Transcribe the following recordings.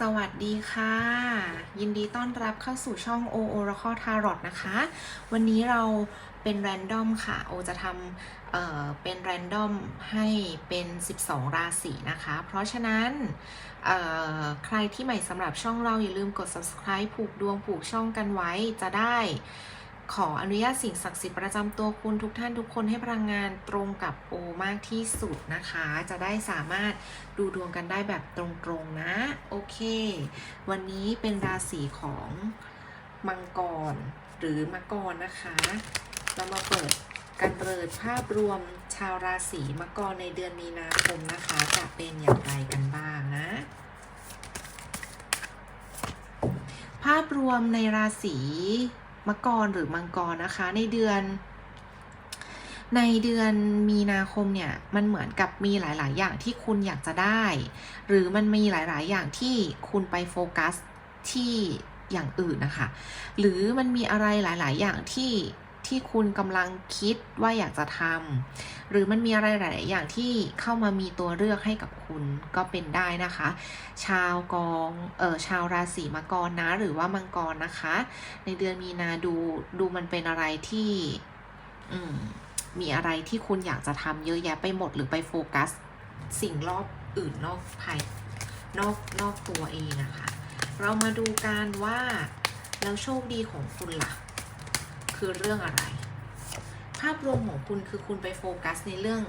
สวัสดีค่ะ ยินดีต้อนรับเข้าสู่ช่อง O Oracle Tarot นะคะ วันนี้เราเป็นแรนดอมค่ะ โอจะทำเอ่อเป็นแรนดอมให้เป็น 12 ราศีนะคะ เพราะฉะนั้นเอ่อใครที่ใหม่สำหรับช่องเราอย่าลืมกด subscribe ผูกดวงผูกช่องกันไว้จะได้ ขออนุญาตสิ่งศักดิ์สิทธิ์ประจำตัวคุณทุกท่านทุกคนให้พลังงานตรงกับโอมากที่สุดนะคะ จะได้สามารถดูดวงกันได้แบบตรงๆนะ โอเค วันนี้เป็นราศีของมังกรหรือมังกรนะคะ เรามาเปิดกันเปิดภาพรวมชาวราศีมังกรในเดือนมีนาคมนะคะ จะเป็นอย่างไรกันบ้างนะ ภาพรวมในราศี มังกรหรือมังกรนะคะ ในเดือน ในเดือนมีนาคมเนี่ยมันเหมือนกับมีหลาย ๆ อย่างที่คุณอยากจะได้ หรือมันมีหลาย ๆ อย่างที่คุณไปโฟกัสที่อย่างอื่นนะคะ หรือมันมีอะไรหลาย ๆ อย่างที่ ที่คุณกำลังคิดว่าอยากจะทำหรือมันมีอะไรหลายอย่างที่เข้ามามีตัวเลือกให้กับคุณก็เป็นได้นะคะ ชาวกองเออชาวราศีมังกรนะ หรือว่ามังกรนะคะ ในเดือนมีนาดูดูมันเป็นอะไรที่อืมมีอะไรที่คุณอยากจะทำเยอะแยะไปหมดหรือไปโฟกัส สิ่งรอบอื่นนอกภายนอกนอกตัวเองนะคะ เรามาดูกันว่าแล้วโชคดีของคุณล่ะ คือเรื่องอะไร ภาพรวมของคุณคือคุณไปโฟกัสในเรื่อง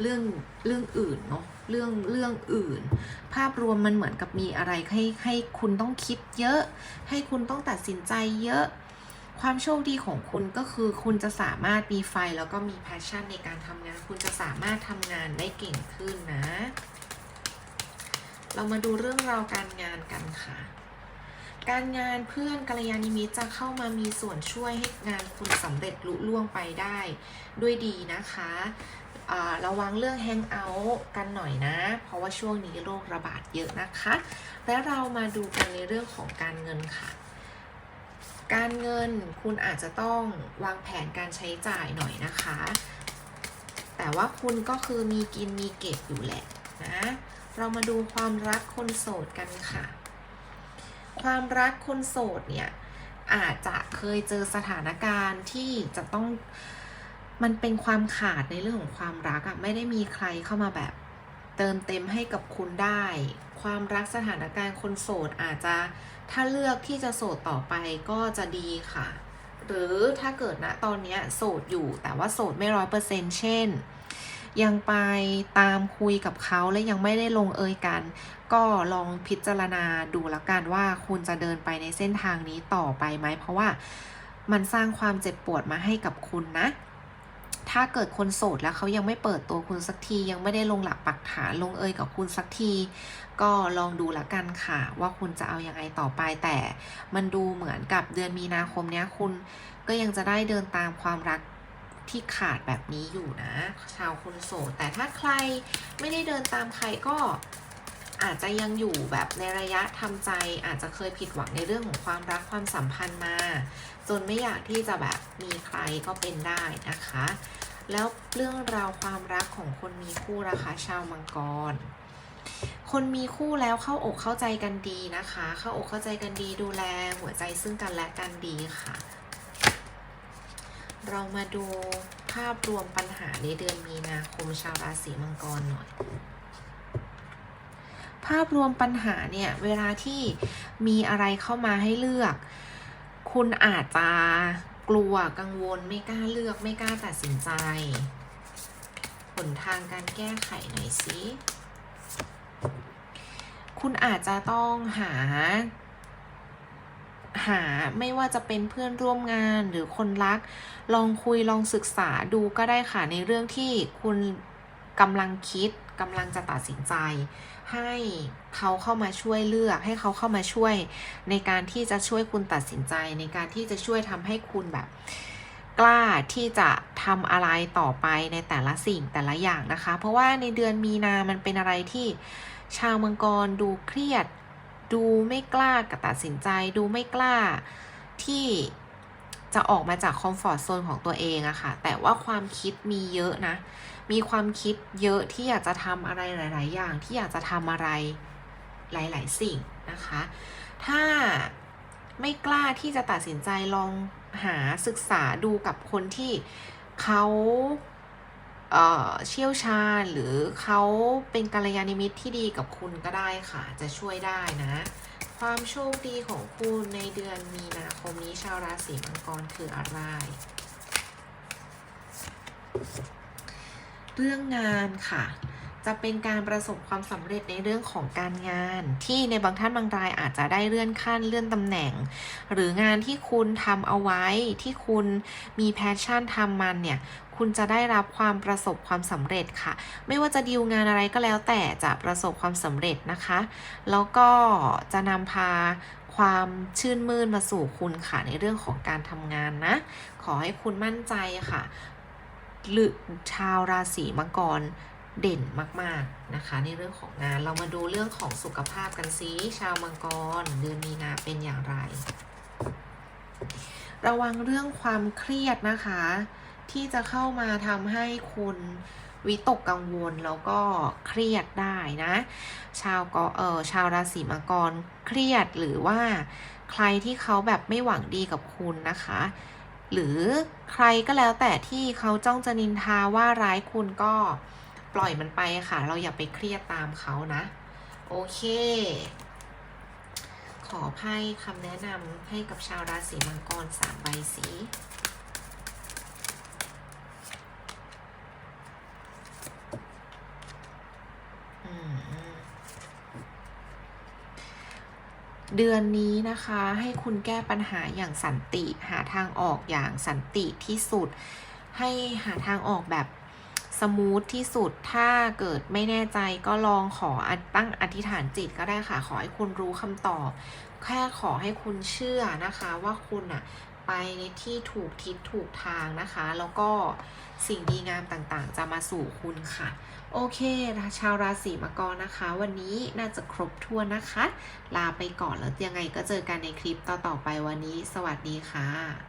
เรื่องเรื่องอื่นเนาะเรื่องเรื่องอื่น ภาพรวมมันเหมือนกับมีอะไรให้ให้คุณต้องคิดเยอะ ให้คุณต้องตัดสินใจเยอะ ความโชคดีของคุณก็คือคุณจะสามารถมีไฟแล้วก็มีแพชชั่นในการทำงาน คุณจะสามารถทำงานได้เก่งขึ้นนะ เรามาดูเรื่องราวการงานกันค่ะ การงานเพื่อนกัลยาณมิตรจะเข้ามามีส่วนช่วยให้งานคุณสำเร็จลุล่วงไปได้ด้วยดีนะคะระวังเรื่องแฮงเอาท์กันหน่อยนะ เพราะว่าช่วงนี้โรคระบาดเยอะนะคะ และเรามาดูกันในเรื่องของการเงินค่ะ การเงินคุณอาจจะต้องวางแผนการใช้จ่ายหน่อยนะคะ แต่ว่าคุณก็คือมีกินมีเก็บอยู่แหละนะ เรามาดูความรักคนโสดกันค่ะ ความรักคนโสดเนี่ยอาจจะเคยเจอสถานการณ์ที่จะต้องมันเป็นความขาดในเรื่องของความรักอะไม่ได้มีใครเข้ามาแบบเติมเต็มให้กับคุณได้ ความรักสถานการณ์คนโสดอาจจะถ้าเลือกที่จะโสดต่อไปก็จะดีค่ะ หรือถ้าเกิดณตอนนี้โสดอยู่แต่ว่าโสดไม่ร้อยเปอร์เซ็นเช่น ยังไปตามคุยกับเขาและยังไม่ได้ลงเอยกัน ก็ลองพิจารณาดูแล้วกันว่าคุณจะเดินไปในเส้นทางนี้ต่อไปไหม เพราะว่ามันสร้างความเจ็บปวดมาให้กับคุณนะ ถ้าเกิดคนโสดแล้วเขายังไม่เปิดตัวคุณสักที ยังไม่ได้ลงหลักปักฐานลงเอยกับคุณสักที ก็ลองดูละกันค่ะ ว่าคุณจะเอายังไงต่อไปแต่ มันดูเหมือนกับเดือนมีนาคมเนี้ยคุณก็ยังจะได้เดินตามความรัก ที่ขาดแบบนี้อยู่นะ ชาวคนโสด แต่ถ้าใครไม่ได้เดินตามใครก็อาจจะยังอยู่แบบในระยะทำใจ อาจจะเคยผิดหวังในเรื่องของความรักความสัมพันธ์มา จนไม่อยากที่จะแบบมีใครก็เป็นได้นะคะ แล้วเรื่องราวความรักของคนมีคู่นะคะชาวมังกร คนมีคู่แล้วเข้าอกเข้าใจกันดีนะคะ เข้าอกเข้าใจกันดีดูแลหัวใจซึ่งกันและกันดีค่ะ เรามาดูภาพรวมปัญหาในเดือนมีนาคมชาวราศีมังกรหน่อย ภาพรวมปัญหาเนี่ย เวลาที่มีอะไรเข้ามาให้เลือก คุณอาจจะกลัวกังวลไม่กล้าเลือกไม่กล้าตัดสินใจหนทางการแก้ไขหน่อยสิ คุณอาจจะต้องหา หาไม่ว่าจะเป็นเพื่อนร่วมงานหรือคนรัก ลองคุยลองศึกษาดูก็ได้ค่ะในเรื่องที่คุณกำลังคิดกำลังจะตัดสินใจ ให้เขาเข้ามาช่วยเลือก ให้เขาเข้ามาช่วย ในการที่จะช่วยคุณตัดสินใจ ในการที่จะช่วยทำให้คุณแบบ กล้าที่จะทำอะไรต่อไปในแต่ละสิ่งแต่ละอย่างนะคะ เพราะว่าในเดือนมีนามันเป็นอะไรที่ชาวมังกรดูเครียด ดูไม่กล้ากับตัดสินใจ ดูไม่กล้าที่จะออกมาจากคอมฟอร์ทโซนของตัวเองอะค่ะ แต่ว่าความคิดมีเยอะนะ มีความคิดเยอะที่อยากจะทำอะไรหลาย ๆ อย่างที่อยากจะทำอะไรหลาย ๆ สิ่งนะคะ ถ้าไม่กล้าที่จะตัดสินใจลองหาศึกษาดูกับคนที่เขา เชี่ยวชาญหรือเขาเป็นกัลยาณมิตรที่ดีกับคุณก็ได้ค่ะ จะช่วยได้นะ ความโชคดีของคุณในเดือนมีนาคมนี้ชาวราศีมังกรคืออะไร เรื่องงานค่ะ จะเป็นการประสบความสำเร็จในเรื่องของการงาน ที่ในบางท่านบางรายอาจจะได้เลื่อนขั้นเลื่อนตำแหน่ง หรืองานที่คุณทำเอาไว้ที่คุณมีแพชชั่นทำมันเนี่ย คุณจะได้รับความประสบความสำเร็จค่ะ ไม่ว่าจะดีลงานอะไรก็แล้วแต่จะประสบความสำเร็จนะคะ แล้วก็จะนำพาความชื่นมื่นมาสู่คุณค่ะในเรื่องของการทำงานนะ ขอให้คุณมั่นใจค่ะหรือชาวราศีมังกรเด่นมากๆนะคะ ในเรื่องของงานเรามาดูเรื่องของสุขภาพกันซิชาวมังกรเดือนมีนาเป็นอย่างไร ระวังเรื่องความเครียดนะคะ ที่จะเข้ามาทำให้คุณวิตกกังวลแล้วก็เครียดได้นะ ชาวก็เออชาวราศีมังกรเครียดหรือว่าใครที่เขาแบบไม่หวังดีกับคุณนะคะ หรือใครก็แล้วแต่ที่เขาจ้องจะนินทาว่าร้ายคุณก็ปล่อยมันไปค่ะ เราอย่าไปเครียดตามเขานะ โอเค ขอไพ่คำแนะนำให้กับชาวราศีมังกรสามใบสี อืม เดือนนี้นะคะให้คุณแก้ปัญหาอย่างสันติ หาทางออกอย่างสันติที่สุด ให้หาทางออกแบบสมูทที่สุดถ้าเกิดไม่แน่ใจก็ลองขอตั้งอธิษฐานจิตก็ได้ค่ะ ขอให้คุณรู้คำตอบ แค่ขอให้คุณเชื่อนะคะว่าคุณอะ ไปในที่ถูกทิศถูกทางนะคะ แล้วก็สิ่งดีงามต่างๆ จะมาสู่คุณค่ะ โอเคชาวราศีมังกรนะคะ วันนี้น่าจะครบถ้วนนะคะ ลาไปก่อนแล้วยังไงก็เจอกันในคลิปต่อๆไปวันนี้ สวัสดีค่ะ